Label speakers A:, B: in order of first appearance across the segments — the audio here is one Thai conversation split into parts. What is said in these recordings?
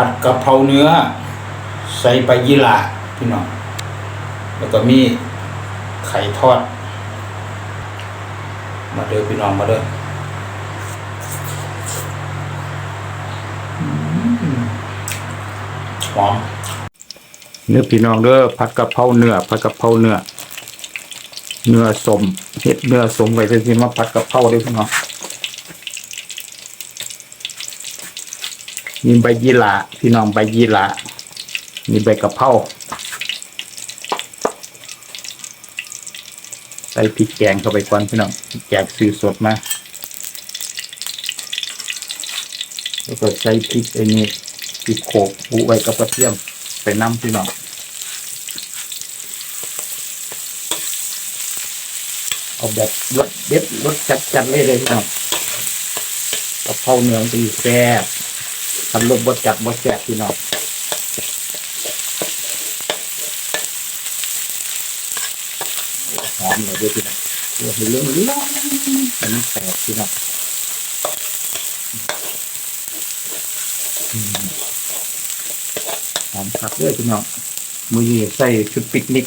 A: ผัดกะเพราเนื้อ ใส่ใบยี่หร่าพี่น้องแล้วก็มีไข่ทอด มาเด้อพี่น้องมาเด้อหอมเนื้อพี่น้องเด้อผัดกะเพราเนื้อผัดกะเพราเนื้อเนื้อสมเห็ดเนื้อสมไว้เป็นที่มาผัดกะเพราเด้อพี่น้อง มีใบยีหร่าพี่น้องใบยีหร่ามีใบกะเพราใส่พริกแกงเข้าไปก่อนพี่น้องพริกแกงซื้อสดมาแล้วก็ใส่พริกไอ้นี่พริกโขกบุไว้กับกระเทียมไปน้ำพี่น้องเอาแบบรสเด็ดรสจัดๆเลยเลยพี่น้องกะเพราเนื้อมันจะแซ่บ ทำรสบดจัดบดแสบพี่น้องหอมเลยด้วยพี่น้องเรื่องเรื่องเรื่องมันแตกพี่น้องหอมคักด้วยพี่น้องมือนี้ใส่ชุดปิกนิก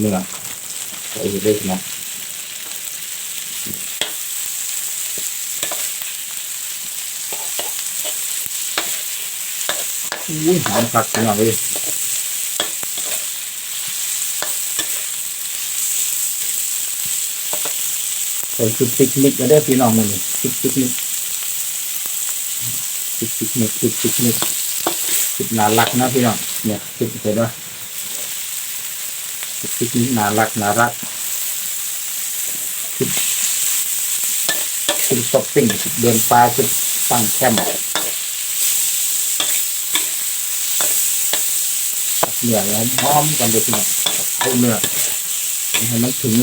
A: เนื้อใส่เลยพี่น้อง อุ้ยหอมคักพี่น้องเลยใส่ชุดปิกนิกก็ได้พี่น้องมันชุดปิกนิกชุดปิกนิกชุดปิกนิกชุดน่ารักนะพี่น้องเนี่ยชุดเห็นไหมชุดปิกนิกน่ารักน่ารักชุดชุดช้อปปิ้งชุดเดินป่าชุดตั้งแคมป์ เนื้อแล้วพร้อมกันเลยทีเดียวเอาเนื้อให้มันถึง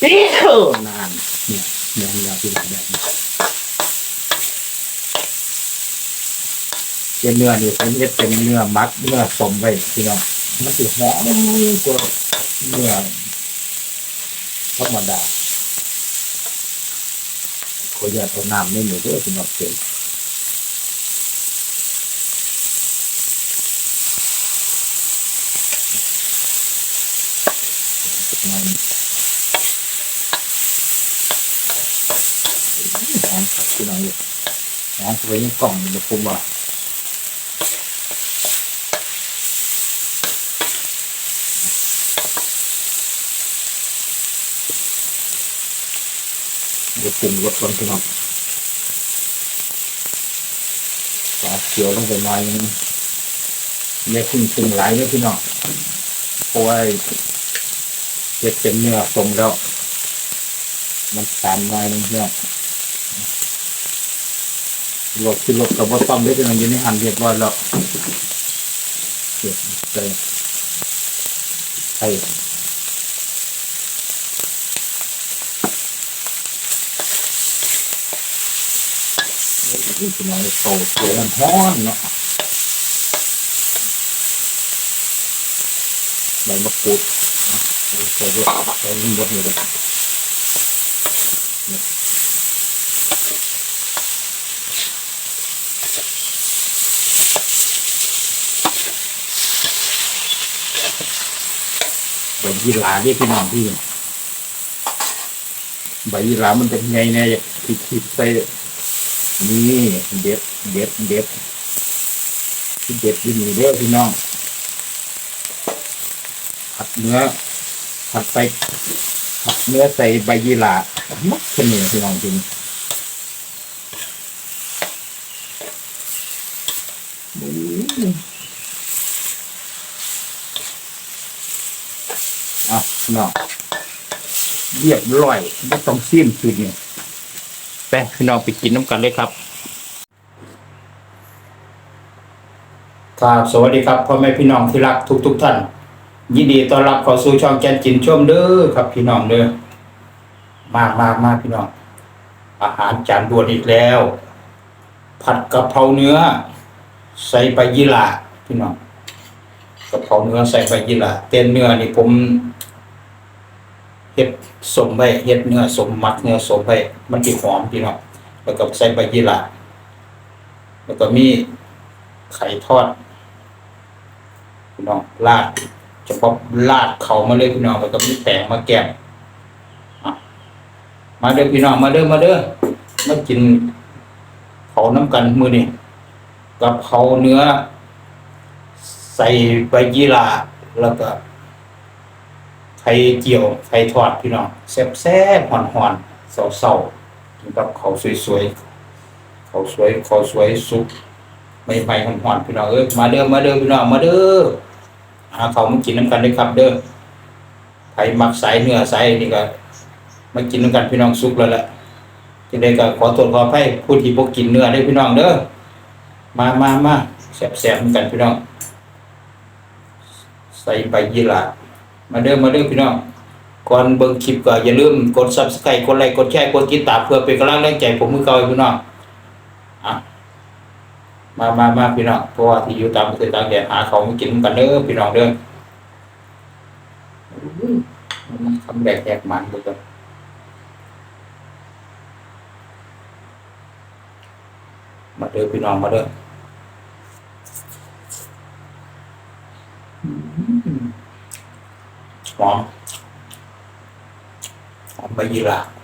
A: เอ้านานเนี่ยเนื้อเนื้อที่แบบนี้เป็นเนื้อนี่เป็นเฮ็ดเป็นเนื้อมักเนื้อสมไว้พี่น้องมันสิหอมกว่าเนื้อธรรมดา ขออย่าตเอาน้ำไม่หนูด้วยพี่น้องเก่งหอมหอมครับพี่น้องเลยหอมไว้ในกล่องเดี๋ยวผมว่า เดี๋ยวปรุงรสก่อนพี่น้องปลาเขียวลงไปหน่อยนึงอย่าขึ้นปรุงหลายเลยพี่น้องเพราะว่าเห็ดเป็นเนื้อสมแล้ว มันตามหน่อยนึงพี่น้องรสที่รสกับว่าต้อมได้เป็นอันนี้ในหันเรียบร้อยแล้วเก็บใส่ใส่ นี่พี่น้องโตเสียมันฮ้อนเนาะใบมะกรูดใส่ด้วยใส่หมดเลยใบยีราเรียกพี่น้องพี่ใบยีรามันเป็นไงเนี่ยอยากคิดๆใส่ นี่เด็ดเด็ดเด็ดที่เด็ดที่นี่เด้อพี่น้อง ผัดเนื้อ ผัดไปผัดเนื้อใส่ใบยี่หร่ามักขึ้นเนี่ยพี่น้องจริงอะพี่น้องเรียบร้อยไม่ต้องซีมสุดเนี่ย ไปพี่น้องไปกินน้ำกันเลยครับครับสวัสดีครับพ่อแม่พี่น้องที่รักทุกทุกๆท่าน ยินดีต้อนรับเข้าสู่ช่องแกนจินชมเด้อครับพี่น้องเด้อมากมามาพี่น้อง อาหารจานด่วนอีกแล้ว ผัดกะเพราเนื้อ ใส่ใบยี่หร่าพี่น้องกะเพราเนื้อใส่ใบยี่หร่าเต้นเนื้อนี่ผม เฮ็ดสมไว้เฮ็ดเนื้อสมมักเนื้อสมไว้มันสิหอมพี่น้องแล้วก็ใส่ใบยี่หร่าแล้วก็มีไข่ทอดพี่น้องราดเฉพาะราดเขามาเลยพี่น้องแล้วก็มีแป้งมาแกมมาเด้อพี่น้องมาเด้อมาเด้อมากินเขาน้ำกันมือนี้กับเขาเนื้อ ใส่ใบยี่หร่าแล้วก็ เจียวไข่ทอดพี่น้องแซ่บแซ่บหอนหอนๆเศร้าๆกินกับข้าวสวยๆข้าวสวยข้าวสวยสุกไม่ไม่หอนหอนพี่น้องเอ้ยมาเด้อมาเด้อพี่น้องมาเด้อหาเขาวมากินน้ำกันเลยครับ เด้อใครมักสายเนื้อสายนี่ก็มากินน้ำกันพี่น้องสุกแล้วแหละทีนี้ก็ขอโทษขออภัยผู้ที่บ่กินเนื้อได้พี่น้องเด้อมามามาแซ่บๆเหมือนกันพี่น้อง ใส่ใบยี่หร่า มาเด้อมาเด้อพี่น้องก่อนเบิ่งคลิปก็อย่าลืมกด Subscribe กดไลค์กดแชร์กดติดตามเพื่อเป็นกำลังแรงใจผมมือเก่าพี่น้องอะมามามาพี่น้องเพราะว่าที่อยู่ตามประเทศต่างแดนหาของมากินกันเด้อพี่น้องเด้อคำแรกแหกมันเด้อมาเด้อพี่น้องมาเด้อ อืมหอม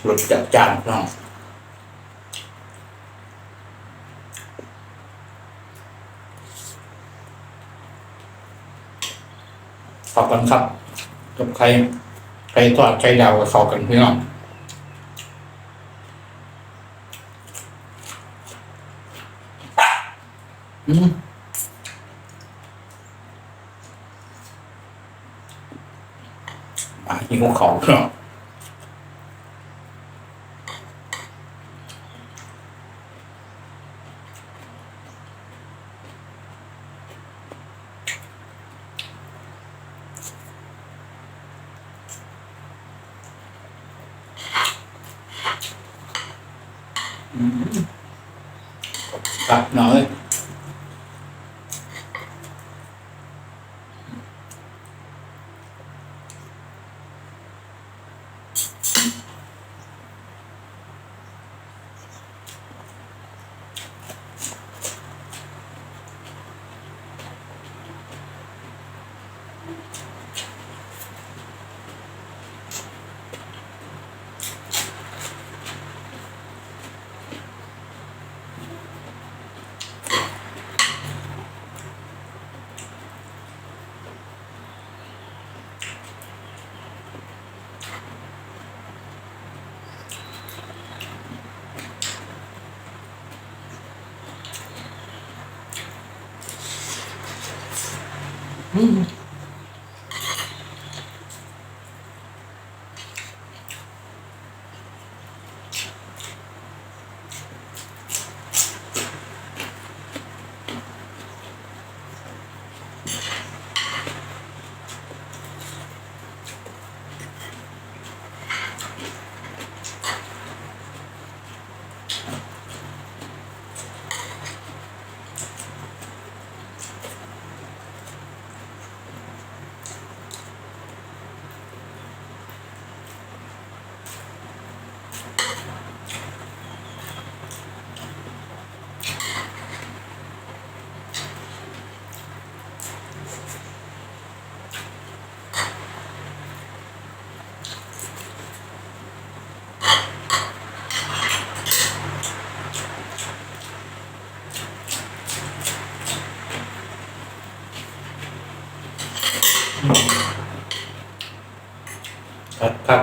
A: ร่าหลุดจากจานน้องขอบกันครับกับใครใครทอดใครดาวก็เข้ากันพี่น้องอืมอะหิวเขา Mm-hmm.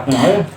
A: ตัด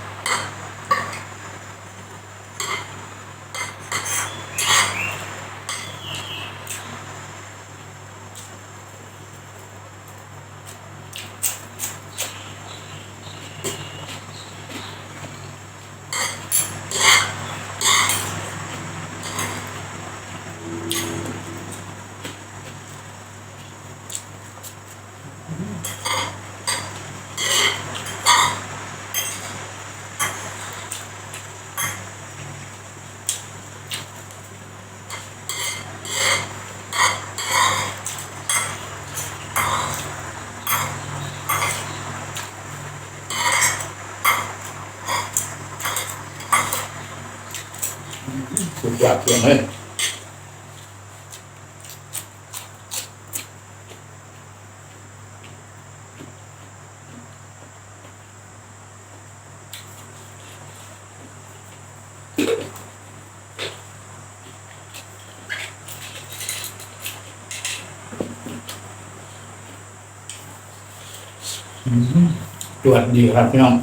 A: ตรวจดีครับพี่น้อง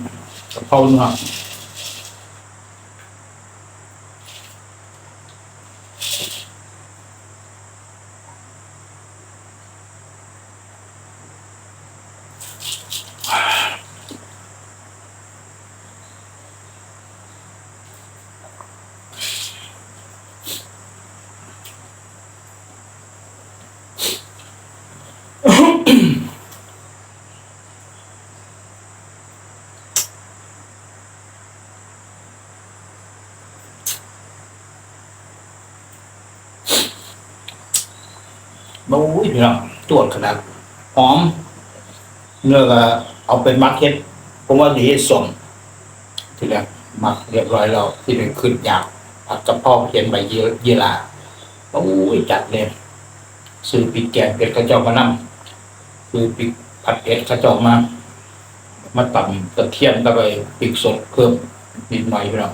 A: กะเพราเนื้อ โอ้ยพี่น้องตรวจขนาดหอมเนื้อก็เอาเป็นมักเฮ็ดผมว่าสีสมทีแรกมักเรียบร้อยแล้วที่หนึ่งขึ้นยาวผัดกะเพราเขียนใบเยอะเยลาโอ้ยจัดเลยซื้อปิดแกงเป็ดกระเจ้ามานำซื้อปิดผัดเป็ดกระเจ้ามา มาตำกระเทียมกับไปปิกสดเพิ่มนิดหน่อยพี่น้อง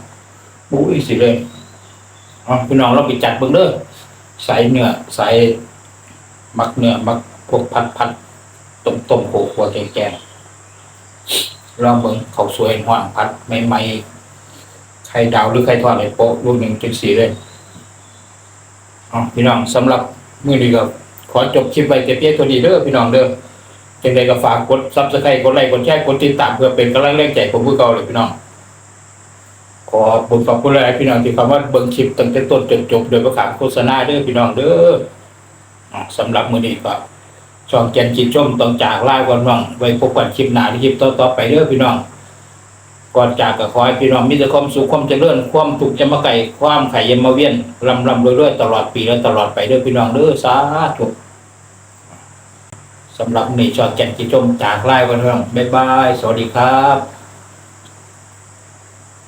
A: โอ้ยสิเลยเอ๋อพี่น้องเราไปจัดเบิ่งเด้อใส่เนื้อใส่ มักเนื้อมักพวกพัดพัดต้มต้มโขกหัวแกงแกงลองเบิ่งเขาสวยห่อนพัดใหม่ไข่ดาวหรือไข่ทอดเลยโป๊ะลูกหนึ่งจุดสี่เลยอ๋อพี่น้องสำหรับมื้อนี้ก็ขอจบคลิปไว้แต่เพียงเท่านี้เด้อพี่น้องเด้อจังใดก็ฝากกดซับสไครต์กดไลค์กดแชร์กดติดตามเพื่อเป็นกำลังแรงใจผมผู้เก่าเลยพี่น้องขอบุญขอบคุณหลายพี่น้องที่คำว่าเบิ่งคลิปตั้งแต่ต้นจนจบโดยประการโฆษณาเด้อพี่น้องเด้อ สำหรับมือนี้ก็ช่องแกนจิตชมต้องจากลาก่อนว่างไว้พบกันคลิปหน้าหรือคลิปต่อๆไปเด้อพี่น้อง ก่อนจากก็ขอให้พี่น้องมีแต่ความสุขความเจริญความถูกจะมาไก่ความไข่เย็นมาเวียนลำลำเรวยๆตลอดปีและตลอดไปเด้อพี่น้องเด้อสาธุสำหรับหนีช่องแกนจิตชมจากลาก่อนว่างบ๊ายบายสวัสดีครับ